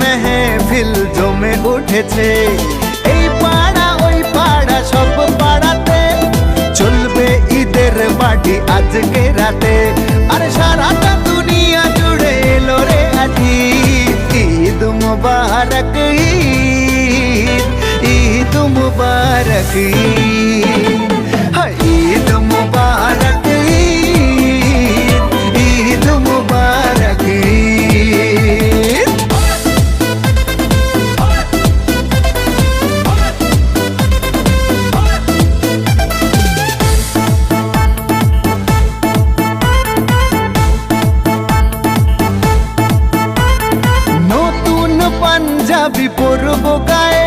মেহফিল জমে উঠেছে। এই পাড়া, ওই পাড়া, সব পাড়াতে চলবে ঈদের বাড়ি আজকে রাতে। আর সারাটা দুনিয়া জুড়ে এলো রে আজ। ঈদ মুবারক, ঈদ ঈদ মুবারক, ঈদ। পাঞ্জাবি পরব গায়ে,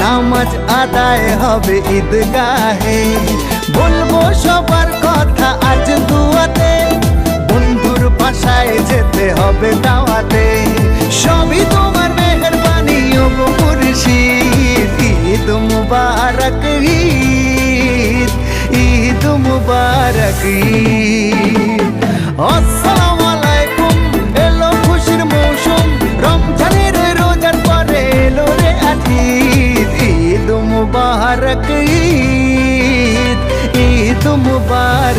নামাজ আদায় হবে ঈদগাহে। বলব সবার কথা আজ দুয়াতে, বন্ধুর বাসায় যেতে হবে দাওয়াতে। সবই তোমার মেহরবানি, ও মুর্শিদ, ঈদ মুবারক, ঈদ ঈদ মুবারক, ঈদ।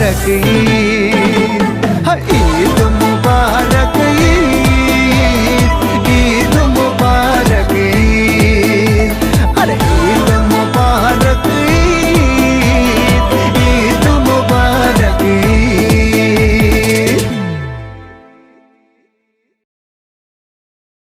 মুবারক